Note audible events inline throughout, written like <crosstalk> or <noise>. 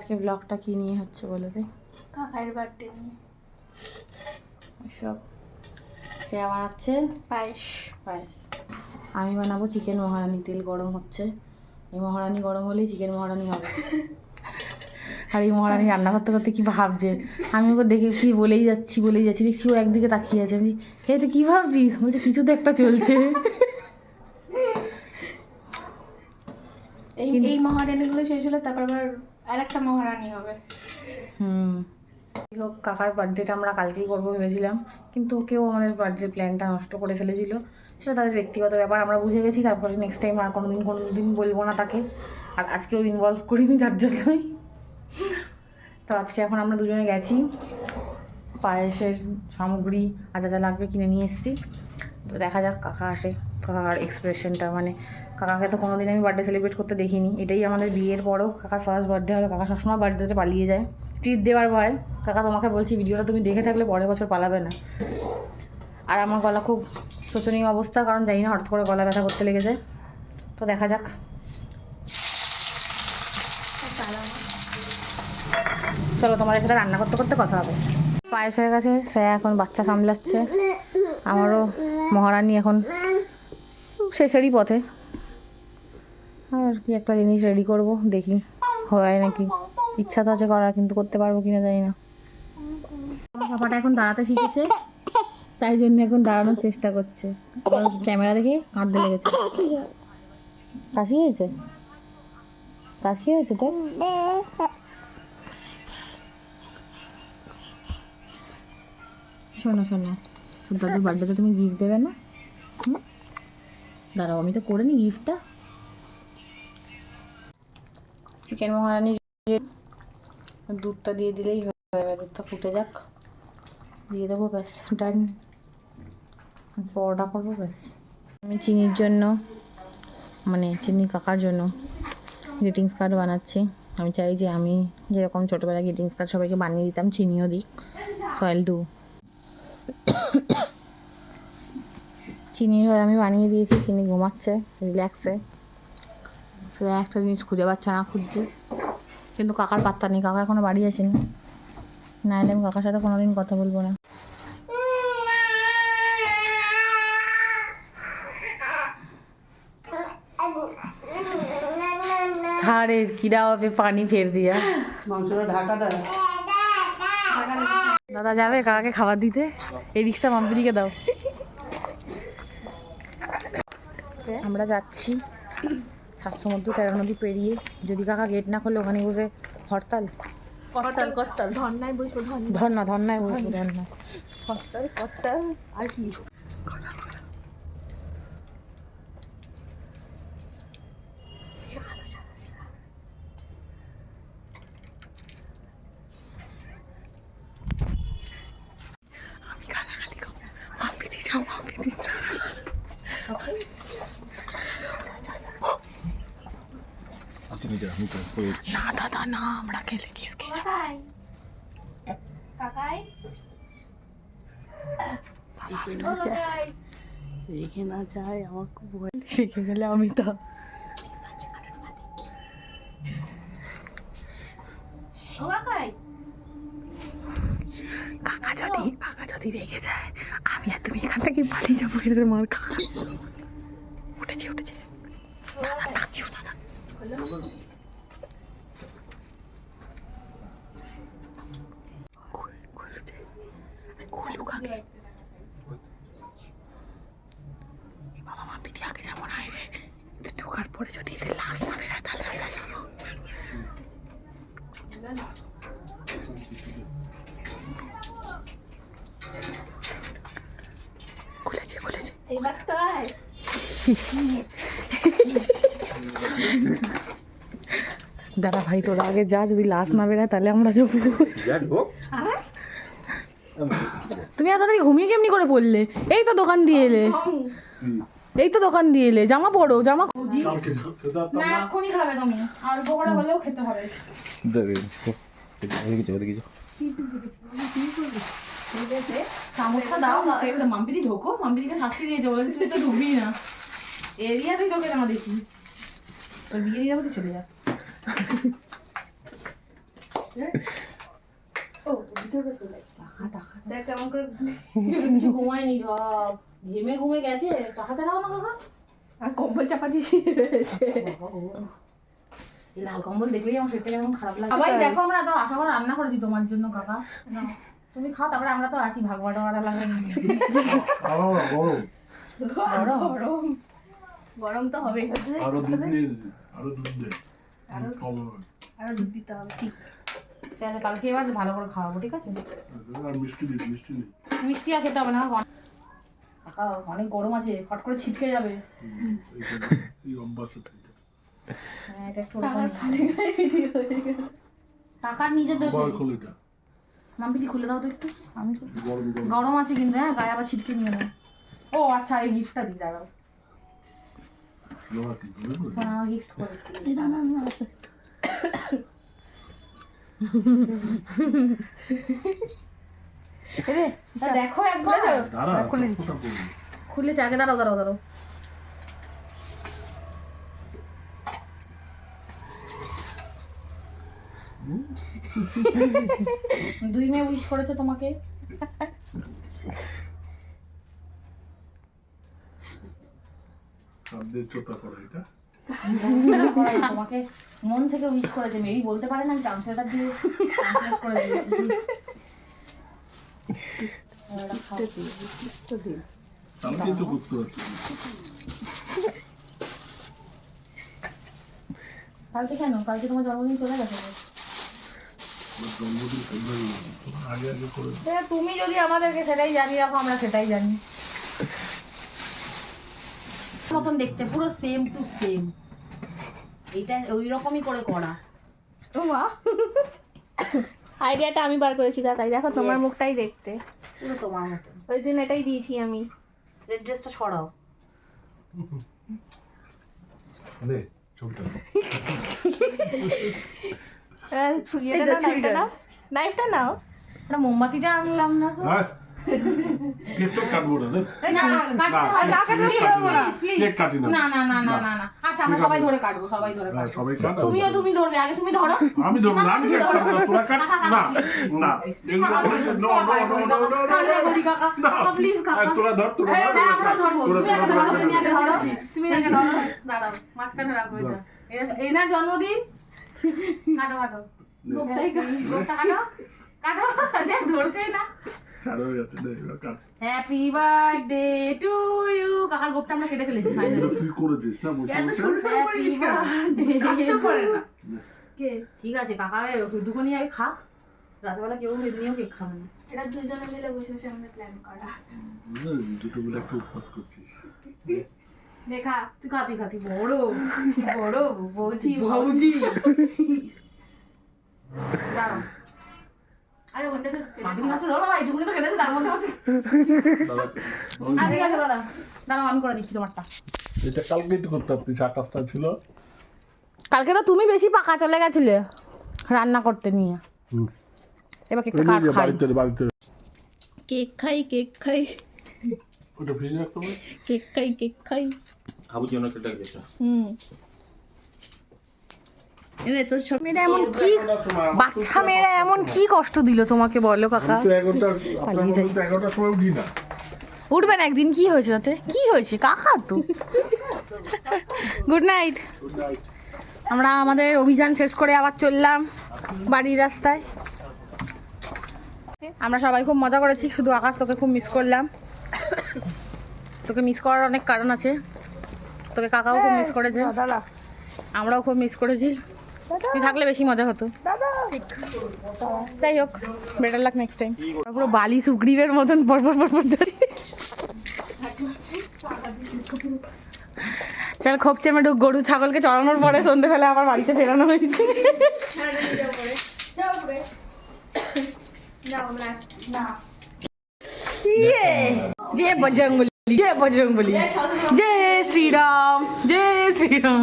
আজকে ব্লগটা কি নিয়ে হচ্ছে বলে দে কাকাইয়ের বার্থডে নিয়ে। সব সে বানাচ্ছে পায়েস। পায়েস। আমি বানাবো চিকেন মহারানি তেল গরম হচ্ছে। এই মহারানি গরম হলেই চিকেন মহারানি হবে। <laughs> আর এই মহারানি রান্না করতে করতে কি ভাবছে? আমি ওকে দেখে কি বলেই যাচ্ছি বলেই যাচ্ছি। দেখছি ও একদিকে তাকিয়ে আছে। আমি হে তুই কি ভাবছিস? বলছে কিছু তো একটা চলছে। এই এই মহারানীগুলো শেষ হলে তারপর আবার আর একটা মহারানী হবে। হুম। হোক, কাকার বার্থডেটা আমরা কালকেই করব ভেবেছিলাম, কিন্তু কেউ আমাদের বার্থডে প্ল্যানটা নষ্ট করে ফেলেছিল। সেটা তাদের ব্যক্তিগত ব্যাপার, আমরা বুঝে গেছি, তারপরে নেক্সট টাইম আর কোনো দিন কোনো দিন বলব না তাকে। আর আজকেও ইনভলভ করিনি তার জন্যই। তো আজকে এখন আমরা দুজনে গেছি, পায়েসের সামগ্রী আর যা যা লাগবে কিনে নিয়ে এসেছি। তো দেখা যাক কাকা আসে। কাকার এক্সপ্রেশনটা মানে কাকাকে তো কোনোদিন আমি বার্থডে সেলিব্রেট করতে দেখিনি। এটাই আমাদের বিয়ের পরও কাকার ফার্স্ট বার্থডে হবে কাকা সবসময় বার্থডেতে পালিয়ে যায়। ট্রিট দেওয়ার ভয়। কাকা তোমাকে বলছি, ভিডিওটা তুমি দেখে থাকলে পরের বছর পালাবে না। আর আমার গলা খুব শোচনীয় অবস্থা, কারণ জানি না হঠাৎ করে গলা ব্যথা করতে লেগে যায় তো দেখা যাক। চলো তোমাদের সাথে রান্না করতে করতে কথা হবে। পায়েস হয়ে গেছে সে এখন বাচ্চা সামলাচ্ছে। আমারও মহারানী এখন শেষেরই পথে। আর কি একটা জিনিস রেডি করব, দেখি হয় নাকি। ইচ্ছা তো আছে করার, কিন্তু করতে পারব কিনা জানি না। পাপাটা এখন দাঁড়াতে শিখেছে, তাই জন্য এখন দাঁড়ানোর চেষ্টা করছে। ক্যামেরা দেখে কাঁদতে লেগেছে। কাশি হয়েছে? কাশি হয়েছে তো শোনো শোনো। দাদুর বার্থডেতে তুমি গিফট দেবে না? দাঁড়াও, আমি তো করে নি গিফটটা চিকেন মহারানি দুধটা দিয়ে দিলেই হয়ে দুধটা ফুটে যাক। দিয়ে দেবো, ব্যাস ডান পরোটা করব, ব্যাস। আমি চিনির জন্য মানে চিনি কাকার জন্য গ্রিটিংস কার্ড বানাচ্ছি। আমি চাই যে আমি যেরকম ছোটোবেলায় গ্রিটিংস কার্ড সবাইকে বানিয়ে দিতাম, চিনিও দিই সয়েল ডু চিনির হয়ে আমি বানিয়ে দিয়েছি চিনি ঘুমাচ্ছে রিল্যাক্সে সে একটা জিনিস খুঁজে পাচ্ছে না খুঁজছে। কিন্তু কাকার পাত্তা নেই কাকা এখনও বাড়ি আসেনি। না এলে আমি কাকার সাথে কোনোদিন কথা বলব না। সারে কিরা হবে পানি ফের দিয়া। মাংসটা ঢাকা দেয় দাদা যাবে কাকাকে খাবার দিতে? এই রিক্সটা মাম্পিদিকে দাও। আমরা যাচ্ছি স্বাস্থ্যমধ্য তেরো নদী পেরিয়ে। যদি কাকা গেট না করলে ওখানে বসে হরতাল। কর্তাল কর্তাল ধর্নায় বসবো ধর্না ধর্না ধর্নায় বসবো ধর্না কর্তাল কর্তাল আর কি? আমি গালাগালি খাব যাও মাম্পিদি আমি তো না দাদা না আমরা খেলে কিস খেয়ে যাব কাকাই রেখে না যায় আমার খুব ভয় রেখে গেলে আমি তো কাকা যদি কাকা যদি রেগে যায় আমি আর তুমি এখান থেকে পালিয়ে যাব এদের মার কাকা উঠেছে উঠেছে না না ডাকিও না না খুল খুলছে খুলুক আগে এ বাবা মা পিঠে আগে যাব না রে ঢোকার পরে যদি এদের লাশ না বেরোয় তাহলে আমরা যাব। খুলেছে খুলেছে। দাদা ভাই তোরা আগে যা যদি লাশ না বেরোয় তাহলে আমরা যাব। তুমি এত তাড়াতাড়ি ঘুমিয়ে কেমনি করে পড়লে? এই তো দোকান দিয়ে এলে। এই তো দোকান দিয়ে এলে। জামা পরো জামা না এক্ষুনি খাবে তুমি। আর পকোড়া হলেও খেতে হবে। দেখি দেখি চামচটা দাও মাম্পিদি ঢোকো। মাম্পিদিকে শাস্তি দিয়েছে বলেছে তুই তো ঢুকবি না। এরিয়াতেই তোকে না দেখি। তোর বিয়ে যাব তুই চলে যা। ও ভিতরে চলে টাকা টাকা দেখ কেমন করে ঘুমায়নি সব ঘেমে ঘুমে গেছে টাকা চালাও না কাকা। আর কম্বল চাপা দিয়ে শুয়ে রয়েছে। লাল কম্বল দেখলেই আমার শরীরটা কেমন খারাপ লাগে। সবাই দেখো আমরা তো আশা করে রান্না করেছি তোমার জন্য কাকা। তুমি খাও তারপরে আমরা তো আছি ভাগ বাটা বাটা লাগে। গরম। গরম। গরম তো হবেই। আরও দুধ আরও দুধ দে আরও দুধ দিতে হবে ঠিক। ঠিক আছে কালকে এবার ভালো করে খাওয়াবো ঠিক আছে? মিষ্টি দিই মিষ্টি আর খেতে হবে না অনেক গরম আছে ফট করে ছিটকে যাবে। হ্যাঁ টাকার হয়ে নিজের দোষে মাম্পিটি খুলে দাও তো একটু। আমি গরম আছে কিন্তু হ্যাঁ গায়ে আবার ছিটকে নিয়ে নাও। ও আচ্ছা এই গিফটটা দিই দাঁড়াও। গিফট করে তা দেখো একবার। খুলে দিচ্ছি খুলেছে আগে দাঁড়াও দাঁড়াও দাঁড়াও। দুই মেয়ে উইশ করেছে তোমাকে। চোতা করা এটা। তোমাকে মন থেকে উইশ করেছে। মেরি বলতে পারে না ট্রান্সলেটার দিয়ে ট্রান্সলেট করে দিয়েছি। কালকে কেন? কালকে তোমার জন্মদিন চলে গেছে সেটা তুমি যদি আমাদেরকে সেটাই জানি রাখো আমরা সেটাই জানি। মতন দেখতে পুরো সেম টু সেম এইটা ওই রকমই করে করা। ও মা। আইডিয়াটা আমি বার করেছি কাকাই। দেখো তোমার মুখটাই দেখতে। পুরো তোমার মতন। ওই জন্য এটাই দিয়েছি আমি। রেড ড্রেসটা ছড়াও নে ইয়েটা নাও, নাইফটা নাও। নাইফটা নাও। মোমবাতিটা আনলাম না তো? হ্যাঁ কেক তো কাটবো না না হয় না, না কেক না। কাটি না। না না না না না না আচ্ছা আমরা সবাই। ধরে কাটবো সবাই ধরে হ্যাঁ, কাটবো সবাই কাট তুমিও তুমি ধরবে আগে তুমি ধরো আমি ধরবো না আমি কেক কাটবো না তোরা কাট না না এগুলো no no no no no no কাকা, বলি কাকা। তোরা ধর তোরা হ্যাঁ, ধর হ্যাঁ, আমরা ধরবো। তুমি আগে ধরো, তুমি আগে ধর। তুমি আগে ধরো। দাঁড়াও, মাঝখানে রাখো এটা। এ- এনার জন্মদিন কাটো কাটো কাটো কাটো দেখ ধরছেই না হয়ে নে হ্যাপি বার্থডে টু ইউ কাকার গোপটা আমরা কেটে ফেলেছি ফাইনালি তুই করেছিস না বসে বসে হ্যাপি বার্থডে কে? ঠিক আছে কাকা ওইটুকুনি আগে খা। রাতেবেলা কেউ এমনিও কেক খাবে না। এটা দুজনে মিলে বসে বসে আমরা প্ল্যান করা। দুটো মিলে একটু উৎপাত করছিস। দেখা তুই খা তুই খা তুই বড়। বড় বৌদি ভাউজি দাঁড়াও আমি করে দিচ্ছি তোমারটা। এটা কালকেই তো করতে পারতিস আকাশটা ছিল। কালকে তো তুমি বেশি পাকা চলে গেছিলে রান্না করতে নিয়ে। এবার কেকটা কাট খাই। বাড়িতে বাড়িতে কেক খাই কেক খাই। ওটা ফ্রিজে রাখতে কেক খাই কেক খাই। আবু জন্য কেটে গেছে। হুম। এনে তোর সব মেয়েরা এমন কি বাচ্চা মেয়েরা এমন কি কষ্ট দিল তোমাকে বলো কাকা। এগারোটার সময় উঠি না। উঠবেন একদিন কি হয়েছে তাতে? কি হয়েছে? কাকা তো। গুড নাইট আমরা আমাদের অভিযান শেষ করে আবার চললাম বাড়ির রাস্তায়। আমরা সবাই খুব মজা করেছি শুধু আকাশ তোকে খুব মিস করলাম। তোকে মিস করার অনেক কারণ আছে। তোকে কাকাও খুব মিস করেছে। আমরাও খুব মিস করেছি। তুই থাকলে বেশি মজা হতো। ঠিক যাই হোক বেটার লাক নেক্সট টাইম পুরো বালি সুগ্রীবের মতন পর পর পর পর ধরি চল খোপচে মেটু গরু ছাগলকে চড়ানোর পরে সন্ধেবেলা আবার বাড়িতে ফেরানো হয়েছে। জয় বজরঙ্গলি জয় বজরঙ্গলি জয় শ্রীরাম জয় শ্রীরাম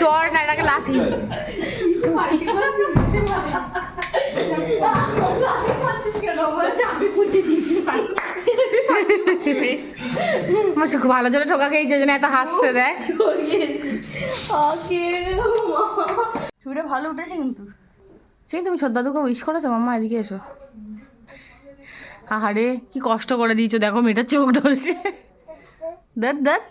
চর না এটাকে লাথি চোখ ভালো জোরে ঠোকা খেয়েছে ওই জন্য এত হাসছে দেখ ধরিয়েছি ছবিটা ভালো উঠেছে কিন্তু সেই তুমি শ্রদ্ধাদুকে উইশ করেছ? মাম্মা, এদিকে এসো। আহারে, কি কষ্ট করে দিয়েছ। দেখো মেয়েটার চোখ ঢলছে। দেখ দেখ।